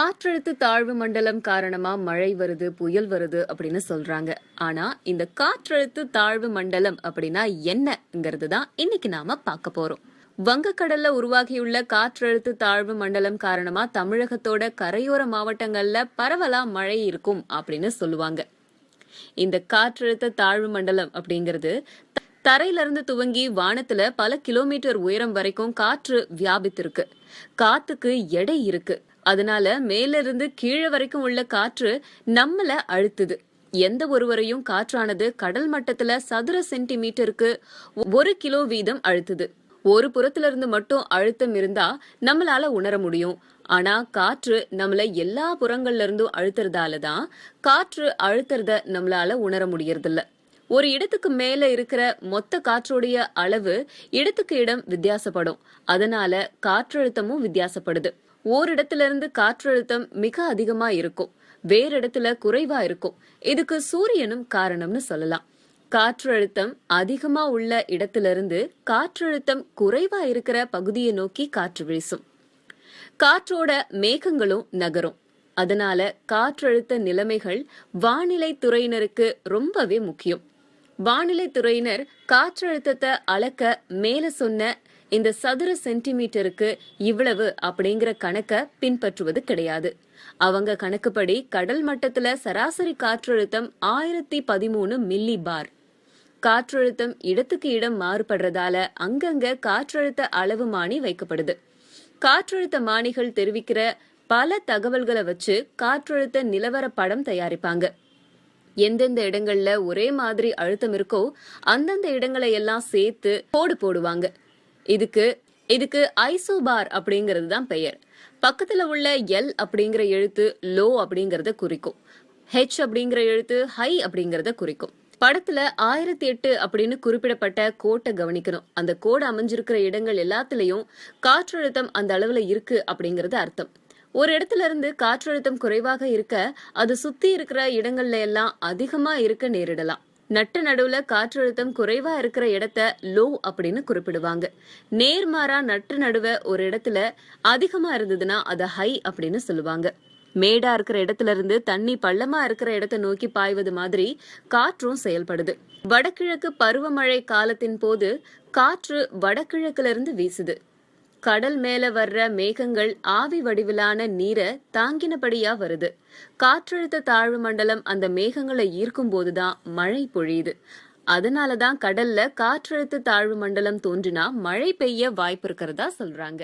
காற்றழுத்த தாழ்வு மண்டலம் காரணமா மழை வருது புயல் வருது அப்படின்னு சொல்றாங்க. ஆனா இந்த காற்றழுத்த தாழ்வு மண்டலம் அப்படின்னா என்னங்கிறது தான் இன்னைக்கு நாம பார்க்க போறோம். வங்கக்கடல்ல உருவாகியுள்ள காற்றழுத்த தாழ்வு மண்டலம் காரணமா தமிழகத்தோட கரையோர மாவட்டங்கள்ல பரவலா மழை இருக்கும் அப்படின்னு சொல்லுவாங்க. இந்த காற்றழுத்த தாழ்வு மண்டலம் அப்படிங்கிறது தரையிலிருந்து துவங்கி வானத்துல பல கிலோமீட்டர் உயரம் வரைக்கும் காற்று வியாபித்திருக்கு. காத்துக்கு எடை இருக்கு. அதனால மேல இருந்து கீழே வரைக்கும் உள்ள காற்று நம்மள அழுத்துது. எந்த ஒருவரையும் காற்றானது கடல் மட்டத்துல சதுர சென்டிமீட்டருக்கு ஒரு கிலோ வீதம் அழுத்துது. ஒரு புறத்துல இருந்து மட்டும் அழுத்தம் இருந்தா நம்மளால உணர முடியும். ஆனா காற்று நம்மள எல்லா புறங்கள்ல இருந்தும் அழுத்துறதால தான் காற்று அழுத்துறத நம்மளால உணர முடியறதில்ல. ஒரு இடத்துக்கு மேல இருக்கிற மொத்த காற்றுடைய அளவு இடத்துக்கு இடம் வித்தியாசப்படும். அதனால காற்றழுத்தமும் வித்தியாசப்படுது. ஓரிடத்துல இருந்து காற்றழுத்தம் மிக அதிகமா இருக்கும். வேற இடத்துல குறைவா இருக்கும். இதுக்கு சூரியனும் காரணம்னு சொல்லலாம். காற்றழுத்தம் அதிகமா உள்ள இடத்துல இருந்து காற்றழுத்தம் குறைவா இருக்கிற பகுதியை நோக்கி காற்று வீசும். காற்றோட மேகங்களும் நகரும். அதனால காற்றழுத்த நிலைமைகள் வானிலை துறையினருக்கு ரொம்பவே முக்கியம். வானிலை துறையினர் காற்றழுத்தத்தை அளக்க மேல சொன்ன இந்த சதுர சென்டிமீட்டருக்கு இவ்வளவு அப்படிங்கிற கணக்க பின்பற்றுவது கிடையாது. அவங்க கணக்குப்படி கடல் மட்டத்துல சராசரி காற்றழுத்தம் ஆயிரத்தி பதிமூணு மில்லி பார் காற்றழுத்தம் இடத்துக்கு இடம் மாறுபடுறதால அங்கங்க காற்றழுத்த அளவுமானி வைக்கப்படுது. காற்றழுத்த மானிகள் தெரிவிக்கிற பல தகவல்களை வச்சு காற்றழுத்த நிலவர படம் தயாரிப்பாங்க. எந்தெந்த இடங்கள்ல ஒரே மாதிரி அழுத்தம் இருக்கோ அந்தந்த இடங்களை எல்லாம் சேர்த்து கோடு போடுவாங்க. இதுக்கு இதுக்கு ஐசோபார் அப்படிங்கிறது தான் பெயர். பக்கத்துல உள்ள எல் அப்படிங்கிற எழுத்து லோ அப்படிங்கறத குறிக்கும். ஹெச் அப்படிங்கிற எழுத்து ஹை அப்படிங்கறத குறிக்கும். படத்துல ஆயிரத்தி எட்டு அப்படின்னு குறிப்பிடப்பட்ட கோட்டை கவனிக்கணும். அந்த கோடு அமைஞ்சிருக்கிற இடங்கள் எல்லாத்துலயும் காற்றழுத்தம் அந்த அளவுல இருக்கு அப்படிங்கறது அர்த்தம். ஒரு இடத்துல இருந்து காற்றழுத்தம் குறைவாக இருக்க அது சுத்தி இருக்கிற இடங்கள்ல எல்லாம் அதிகமா இருக்க நேரிடலாம். நட்டு நடுவுல காற்றழுத்தம் குறைவா இருக்கிற இடத்த லோ அப்படின்னு குறிப்பிடுவாங்க. நேர்மாறா நட்டு நடுவ ஒரு இடத்துல அதிகமா இருந்ததுன்னா அதை ஹை அப்படின்னு சொல்லுவாங்க. மேடா இருக்கிற இடத்துல இருந்து தண்ணி பள்ளமா இருக்கிற இடத்த நோக்கி பாய்வது மாதிரி காற்றும் செயல்படுது. வடகிழக்கு பருவமழை காலத்தின் போது காற்று வடகிழக்குல இருந்து வீசுது. கடல் மேல வர்ற மேகங்கள் ஆவி வடிவிலான நீரை தாங்கினபடியா வருது. காற்றழுத்த தாழ்வு மண்டலம் அந்த மேகங்களை ஈர்க்கும் போதுதான் மழை பொழியுது. அதனாலதான் கடல்ல காற்றழுத்த தாழ்வு மண்டலம் தோன்றினா மழை பெய்ய வாய்ப்பு இருக்கிறதா சொல்றாங்க.